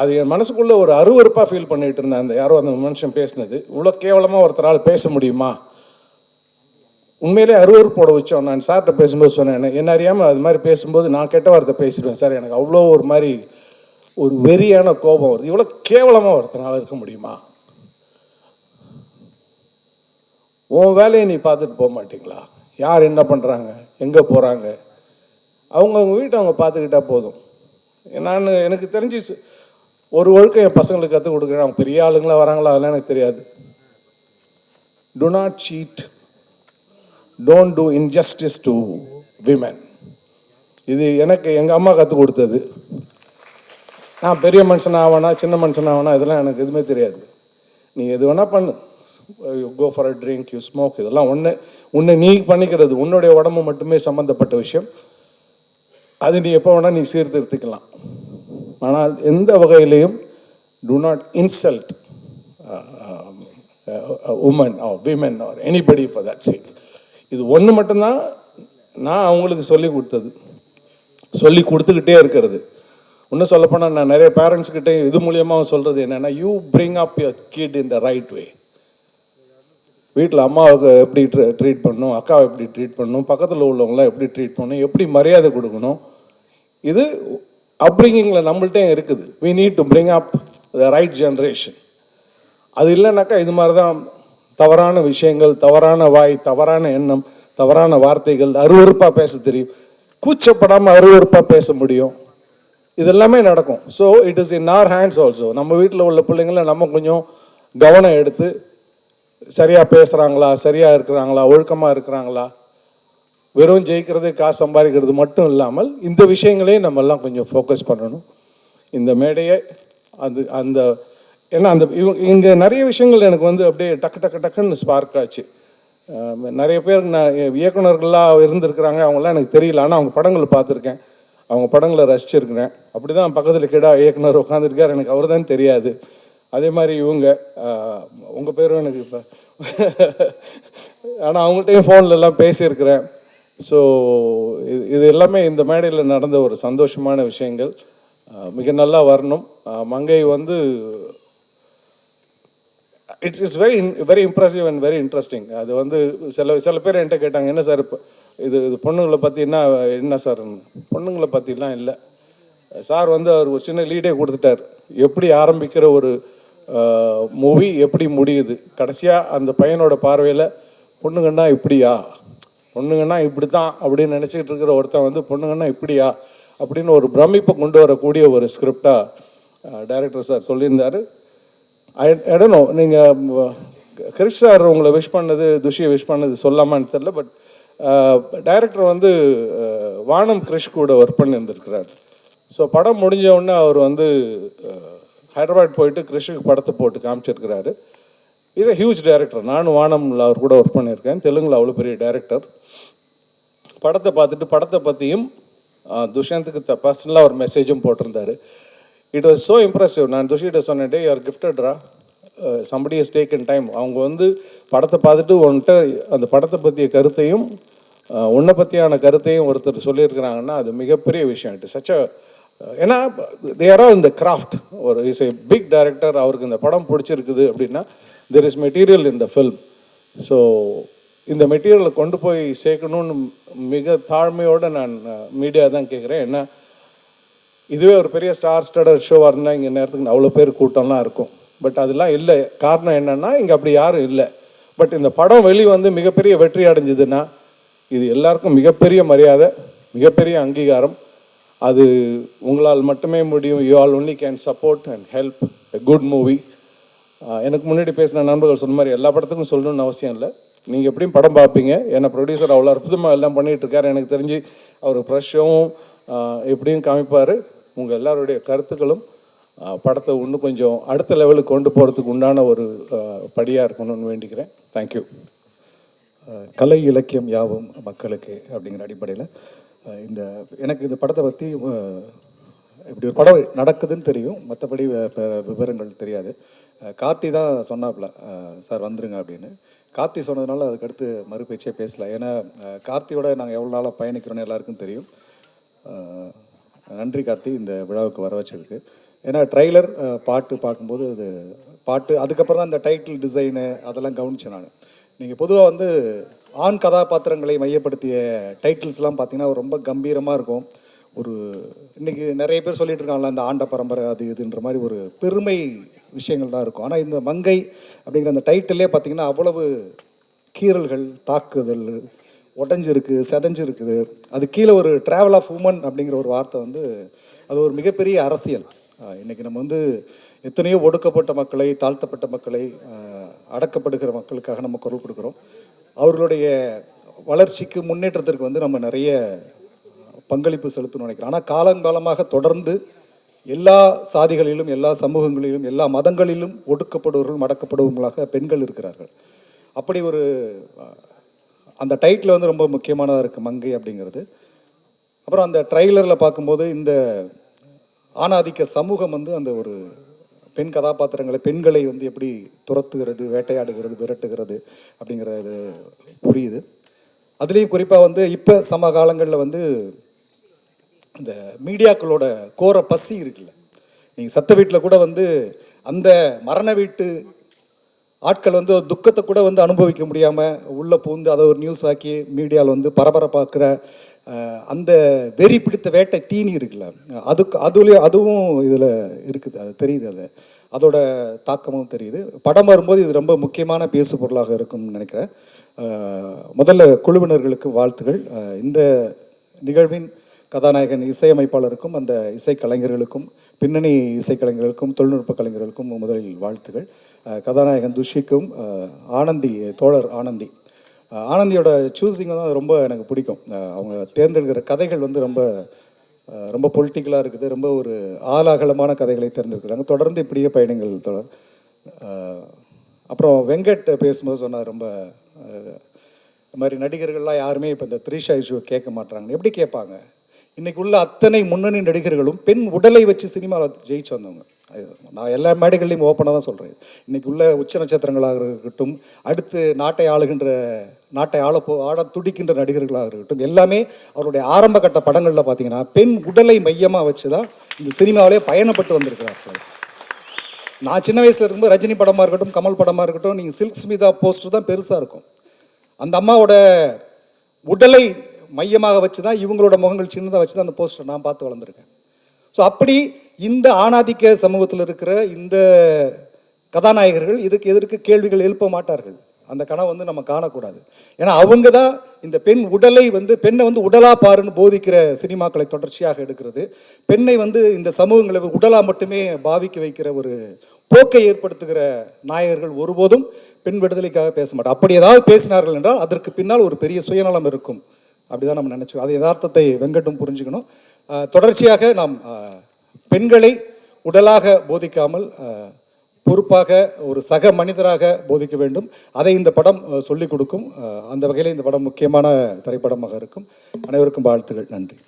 அது என் மனசுக்குள்ள ஒரு அருவருப்பாக ஃபீல் பண்ணிட்டு இருந்தேன். அந்த யாரோ அந்த மனுஷன் பேசினது. இவ்வளோ கேவலமாக ஒருத்தரால் பேச முடியுமா? உண்மையிலே அருவருப்போட வச்சோம். நான் சார்கிட்ட பேசும்போது சொன்னேன் என்ன அறியாமல் அது மாதிரி பேசும்போது நான் கெட்ட வார்த்தை பேசிடுவேன் சார். எனக்கு அவ்வளோ ஒரு மாதிரி ஒரு வெறியான கோபம் வருது. இவ்வளோ கேவலமாக ஒருத்தனால் இருக்க முடியுமா? உன் வேலையை நீ பார்த்துட்டு போக மாட்டிங்களா? யார் என்ன பண்ணுறாங்க எங்கே போகிறாங்க அவங்கவுங்க வீட்டை அவங்க பார்த்துக்கிட்டா போதும். நான் எனக்கு தெரிஞ்சு ஒரு ஒழுக்கம் என் பசங்களுக்கு கற்றுக் கொடுக்குறேன். அவங்க பெரிய ஆளுங்களா வராங்களா அதெல்லாம் எனக்கு தெரியாது. Do not cheat don't do injustice to women இது எனக்கு எங்கள் அம்மா கற்றுக் கொடுத்தது. நான் பெரிய மனுஷன் ஆவானா சின்ன மனுஷன் ஆவானா இதெல்லாம் எனக்கு எதுவுமே தெரியாது. நீ எது வேணால் பண்ணு. Go for a drink you smoke இதெல்லாம் ஒன்று உன்னை நீ பண்ணிக்கிறது உன்னுடைய உடம்பு மட்டுமே சம்மந்தப்பட்ட விஷயம். அது நீ எப்போ வேணால் நீ சீர்திருத்திக்கலாம். ஆனால் எந்த வகையிலையும் do not insult woman or women or anybody for that safe இது ஒன்று மட்டும்தான் நான் அவங்களுக்கு சொல்லி கொடுத்தது. சொல்லி கொடுத்துக்கிட்டே இருக்கிறது. இன்னும் சொல்லப்போனால் நான் நிறைய பேரண்ட்ஸ் இது மூலியமாக சொல்கிறது என்னென்னா you bring up your kid in the right way வீட்டில் அம்மாவுக்கு எப்படி ட்ரீட் பண்ணணும் அக்காவை எப்படி ட்ரீட் பண்ணணும் பக்கத்தில் உள்ளவங்களாம் எப்படி ட்ரீட் பண்ணணும் எப்படி மரியாதை கொடுக்கணும் இது அப்ரிங்கிங்கில் நம்மள்கிட்ட இருக்குது. We need to bring up the right generation அது இல்லைனாக்கா இது மாதிரி தான் தவறான விஷயங்கள் தவறான வாய் தவறான எண்ணம் தவறான வார்த்தைகள் அருவறுப்பாக பேச தெரியும். கூச்சப்படாமல் அருவறுப்பாக பேச முடியும். இதெல்லாமே நடக்கும். So it is in our hands also நம்ம வீட்டில் உள்ள பிள்ளைங்கள நம்ம கொஞ்சம் கவனம் எடுத்து சரியாக பேசுகிறாங்களா சரியாக இருக்கிறாங்களா ஒழுக்கமாக இருக்கிறாங்களா வெறும் ஜெயிக்கிறது காசு சம்பாதிக்கிறது மட்டும் இல்லாமல் இந்த விஷயங்களையும் நம்ம எல்லாம் கொஞ்சம் ஃபோக்கஸ் பண்ணணும். இந்த மேடையை அது அந்த ஏன்னா அந்த இவங்க இங்கே நிறைய விஷயங்கள் எனக்கு வந்து அப்படியே டக்கு டக்கு டக்குன்னு ஸ்பார்க் ஆச்சு. நிறைய பேர் நான் இயக்குநர்களாக இருந்திருக்கிறாங்க அவங்களாம் எனக்கு தெரியல. ஆனால் அவங்க படங்களை பார்த்துருக்கேன். அவங்க படங்களை ரசிச்சிருக்கிறேன். அப்படி தான் பக்கத்தில் கிடா இயக்குனர் உட்காந்துருக்கார் எனக்கு அவர் தான் தெரியாது. அதே மாதிரி இவங்க உங்கள் பேரும் எனக்கு இப்போ ஆனால் அவங்கள்ட்டையும் ஃபோன்லலாம் பேசியிருக்கிறேன். ஸோ இது இது எல்லாமே இந்த மேடையில் நடந்த ஒரு சந்தோஷமான விஷயங்கள். மிக நல்லா வரணும். மங்கை வந்து it's it's very very impressive and very interesting அது வந்து சில சில பேர் என்கிட்ட கேட்டாங்க என்ன சார் இப்போ இது இது பொண்ணுங்களை பற்றி என்ன என்ன சார்? பொண்ணுங்களை பற்றிலாம் இல்லை. சார் வந்து அவர் ஒரு சின்ன லீடே கொடுத்துட்டார். எப்படி ஆரம்பிக்கிற ஒரு மூவி எப்படி முடியுது? கடைசியாக அந்த பையனோட பார்வையில் பொண்ணுங்கன்னா இப்படியா? பொண்ணுங்கன்னா இப்படி தான் அப்படின்னு நினச்சிக்கிட்டு இருக்கிற ஒருத்தன் வந்து பொண்ணுங்கன்னா இப்படியா? அப்படின்னு ஒரு பிரமிப்பை கொண்டு வரக்கூடிய ஒரு ஸ்கிரிப்டாக டைரக்டர் சார் சொல்லியிருந்தாரு. இடனோ நீங்கள் கிரிஷ் சார் உங்களை விஷ் பண்ணது துஷியை விஷ் பண்ணது சொல்லாமான்னு தெரில பட் டைரக்டர் வந்து வானம் கிரிஷ் கூட ஒர்க் பண்ணியிருந்திருக்கிறார். ஸோ படம் முடிஞ்ச உடனே அவர் வந்து ஹைதராபாத் போயிட்டு கிரிஷுக்கு படத்தை போட்டு காமிச்சிருக்கிறாரு. இஸ் அ ஹியூஜ் டைரக்டர் நானும் வானம்ல அவர் கூட ஒர்க் பண்ணியிருக்கேன். தெலுங்கில் அவ்வளோ பெரிய டேரக்டர் படத்தை பார்த்துட்டு படத்தை பற்றியும் துஷ்யந்துக்கு த பர்சனலாக ஒரு மெசேஜும் போட்டிருந்தாரு. இட் வாஸ் ஸோ இம்ப்ரெசிவ் நான் துஷிகிட்ட சொன்னேன் டே யூஆர் கிஃப்டட்ரா somebody is taking time அவங்க வந்து படத்தை பார்த்துட்டு உன்கிட்ட அந்த படத்தை பற்றிய கருத்தையும் உன்னை பற்றியான கருத்தையும் ஒருத்தர் சொல்லியிருக்கிறாங்கன்னா அது மிகப்பெரிய விஷயம். இட் சச்ச ஏன்னா தேர் ஆர் இந்த கிராஃப்ட் ஒரு இஸ் ஏ பிக் டைரக்டர் அவருக்கு இந்த படம் பிடிச்சிருக்குது அப்படின்னா there is material in the film. So இந்த மெட்டீரியலை கொண்டு போய் சேர்க்கணும்னு மிக தாழ்மையோடு நான் மீடியா தான் கேட்குறேன் ஏன்னா இதுவே ஒரு பெரிய ஸ்டார் ஸ்டடர் ஷோவாக இருந்தால் இங்கே நேரத்துக்கு அவ்வளோ பேர் கூட்டம்லாம் இருக்கும். பட் அதெல்லாம் இல்லை. காரணம் என்னென்னா இங்கே அப்படி யாரும் இல்லை. பட் இந்த படம் வெளி வந்து மிகப்பெரிய வெற்றி அடைஞ்சதுன்னா இது எல்லாருக்கும் மிகப்பெரிய மரியாதை மிகப்பெரிய அங்கீகாரம் அது உங்களால் மட்டுமே முடியும். You all only can support and help a good movie எனக்கு முன்னாடி பேசின நண்பர்கள் சொன்ன மாதிரி எல்லா படத்துக்கும் சொல்லணும்னு அவசியம் இல்லை. நீங்கள் எப்படியும் படம் பார்ப்பீங்க. ஏன்னா ப்ரொடியூசர் அவ்வளோ அற்புதமாக எல்லாம் பண்ணிகிட்ருக்காரு எனக்கு தெரிஞ்சு அவர் ஃப்ரெஷ்ஷும் எப்படியும் காமிப்பார். உங்கள் எல்லாருடைய கருத்துக்களும் படத்தை இன்னும் கொஞ்சம் அடுத்த லெவலுக்கு கொண்டு போகிறதுக்கு உண்டான ஒரு படியாக இருக்கணும்னு வேண்டிக்கிறேன். தேங்க்யூ கலை இலக்கியம் யாவும் மக்களுக்கு அப்படிங்கிற அடிப்படையில் இந்த எனக்கு இந்த படத்தை பற்றி இப்படி ஒரு படம் நடக்குதுன்னு தெரியும். மற்றபடி விவரங்கள் தெரியாது. கார்த்தி தான் சொன்னாப்புல சார் வந்துருங்க அப்படின்னு. கார்த்தி சொன்னதுனால அதுக்கடுத்து மறுபேச்சே பேசல. ஏன்னா கார்த்தியோட நாங்கள் எவ்வளோ நாளாக பயணிக்கிறோன்னு எல்லாருக்கும் தெரியும். நன்றி கார்த்தி இந்த விழாவுக்கு வர வச்சதுக்கு. ஏன்னா ட்ரைலர் பாட்டு பார்க்கும்போது அது பாட்டு அதுக்கப்புறம் தான் இந்த டைட்டில் டிசைனு அதெல்லாம் கவனிச்சேன் நான். நீங்கள் பொதுவாக வந்து ஆண் கதாபாத்திரங்களை மையப்படுத்திய டைட்டில்ஸ்லாம் பார்த்தீங்கன்னா ரொம்ப கம்பீரமாக இருக்கும். ஒரு இன்றைக்கி நிறைய பேர் சொல்லிட்டு இருக்காங்களா இந்த ஆண்ட பரம்பரை அது இதுன்ற மாதிரி ஒரு பெருமை விஷயங்கள் தான் இருக்கும். ஆனால் இந்த மங்கை அப்படிங்கிற அந்த டைட்டிலே பார்த்தீங்கன்னா அவ்வளவு கீறல்கள் தாக்குதல் உடஞ்சிருக்கு செதஞ்சிருக்குது. அது கீழே ஒரு ட்ராவல் ஆஃப் உமன் அப்படிங்கிற ஒரு வார்த்தை வந்து அது ஒரு மிகப்பெரிய அரசியல். இன்றைக்கி நம்ம வந்து எத்தனையோ ஒடுக்கப்பட்ட மக்களை தாழ்த்தப்பட்ட மக்களை அடக்கப்படுகிற மக்களுக்காக நம்ம குரல் கொடுக்குறோம். அவர்களுடைய வளர்ச்சிக்கு முன்னேற்றத்திற்கு வந்து நம்ம நிறைய பங்களிப்பு செலுத்தணும்னு நினைக்கிறேன். ஆனால் காலங்காலமாக தொடர்ந்து எல்லா சாதிகளிலும் எல்லா சமூகங்களிலும் எல்லா மதங்களிலும் ஒடுக்கப்படுவர்கள் மடக்கப்படுவர்களாக பெண்கள் இருக்கிறார்கள். அப்படி ஒரு அந்த டைட்டில் வந்து ரொம்ப முக்கியமானதாக இருக்குது மங்கை அப்படிங்கிறது. அப்புறம் அந்த ட்ரைலரில் பார்க்கும்போது இந்த ஆணாதிக்க சமூகம் வந்து அந்த ஒரு பெண் கதாபாத்திரங்களை பெண்களை வந்து எப்படி துரத்துகிறது வேட்டையாடுகிறது விரட்டுகிறது அப்படிங்கிறது புரியுது. அதுலேயும் குறிப்பாக வந்து இப்போ சம காலங்களில் வந்து இந்த மீடியாக்களோட கோர பசி இருக்குல்ல. நீங்கள் சத்த வீட்டில் கூட வந்து அந்த மரண வீட்டு ஆட்கள் வந்து ஒரு துக்கத்தை கூட வந்து அனுபவிக்க முடியாமல் உள்ளே பூந்து அதை ஒரு நியூஸ் ஆக்கி மீடியாவில் வந்து பரபரப்பாக்குற அந்த வெறி பிடித்த வேட்டை தீனி இருக்குல்ல அதுக்கு அதுலேயும் அதுவும் இதில் இருக்குது அது தெரியுது அது. அதோட தாக்கமும் தெரியுது. படம் வரும்போது இது ரொம்ப முக்கியமான பேசு பொருளாக இருக்கும்னு நினைக்கிறேன். முதல்ல குழுவினர்களுக்கு வாழ்த்துகள். இந்த நிகழ்வின் கதாநாயகன் இசையமைப்பாளருக்கும் அந்த இசைக்கலைஞர்களுக்கும் பின்னணி இசைக்கலைஞர்களுக்கும் தொழில்நுட்ப கலைஞர்களுக்கும் முதலில் வாழ்த்துகள். கதாநாயகன் துஷிக்கும் ஆனந்தி தோழர் ஆனந்தி. ஆனந்தியோட சூஸிங் தான் ரொம்ப எனக்கு பிடிக்கும். அவங்க தேர்ந்தெடுக்கிற கதைகள் வந்து ரொம்ப ரொம்ப பொலிட்டிக்கலாக இருக்குது. ரொம்ப ஒரு ஆலாகலமான கதைகளை தேர்ந்தெடுக்கிறாங்க. தொடர்ந்து இப்படியே பயணங்கள் தொடர் அப்புறம் வெங்கட் பேசும்போது சொன்னார் ரொம்ப இது இந்த மாதிரி நடிகர்கள்லாம் யாருமே இப்போ இந்த த்ரீஷா இஷ்யூ கேட்க மாட்டாங்க எப்படி கேட்பாங்க? இன்னைக்கு உள்ள அத்தனை முன்னணி நடிகர்களும் பெண் உடலை வச்சு சினிமாவில் ஜெயிச்சு வந்தவங்க. நான் எல்லா மேடைகள்லையும் ஓப்பனாக தான் சொல்கிறேன் இன்னைக்கு உள்ள உச்ச நட்சத்திரங்களாக இருக்கட்டும் அடுத்து நாட்டை ஆளுகின்ற நாட்டை ஆள போ ஆட துடிக்கின்ற நடிகர்களாக இருக்கட்டும் எல்லாமே அவருடைய ஆரம்ப கட்ட படங்களில் பார்த்தீங்கன்னா பெண் உடலை மையமாக வச்சு தான் இந்த சினிமாவிலே பயணப்பட்டு வந்திருக்கிறார்கள். நான் சின்ன வயசில் இருக்கும்போது ரஜினி படமாக இருக்கட்டும் கமல் படமாக இருக்கட்டும் நீங்கள் சில்க் ஸ்மிதா போஸ்டர் தான் பெருசாக இருக்கும். அந்த அம்மாவோட உடலை மையமாக வச்சு தான் இவங்களோட முகங்கள் சின்னதாக வச்சு தான் அந்த போஸ்டர் நான் பார்த்து வளர்ந்துருக்கேன். ஸோ அப்படி இந்த ஆணாதிக்க சமூகத்தில் இருக்கிற இந்த கதாநாயகர்கள் இதுக்கு எதற்கு கேள்விகள் எழுப்ப மாட்டார்கள். அந்த கனவு வந்து நம்ம காணக்கூடாது. ஏன்னா அவங்க தான் இந்த பெண் உடலை வந்து பெண்ணை வந்து உடலா பாருன்னு போதிக்கிற சினிமாக்களை தொடர்ச்சியாக எடுக்கிறது. பெண்ணை வந்து இந்த சமூகங்களை உடலா மட்டுமே பாவிக்க வைக்கிற ஒரு போக்கை ஏற்படுத்துகிற நாயகர்கள் ஒருபோதும் பெண் விடுதலைக்காக பேச மாட்டார் அப்படி ஏதாவது பேசினார்கள் என்றால் அதற்கு பின்னால் ஒரு பெரிய சுயநலம் இருக்கும். அப்படிதான் நம்ம நினைச்சோம் அது யதார்த்தத்தை வெங்கட்டும் புரிஞ்சுக்கணும். தொடர்ச்சியாக நாம் பெண்களை உடலாக போதிக்காமல் பொறுப்பாக ஒரு சக மனிதராக போதிக்க வேண்டும். அதை இந்த படம் சொல்லிக் கொடுக்கும். அந்த வகையில் இந்த படம் முக்கியமான திரைப்படமாக இருக்கும். அனைவருக்கும் வாழ்த்துகள். நன்றி.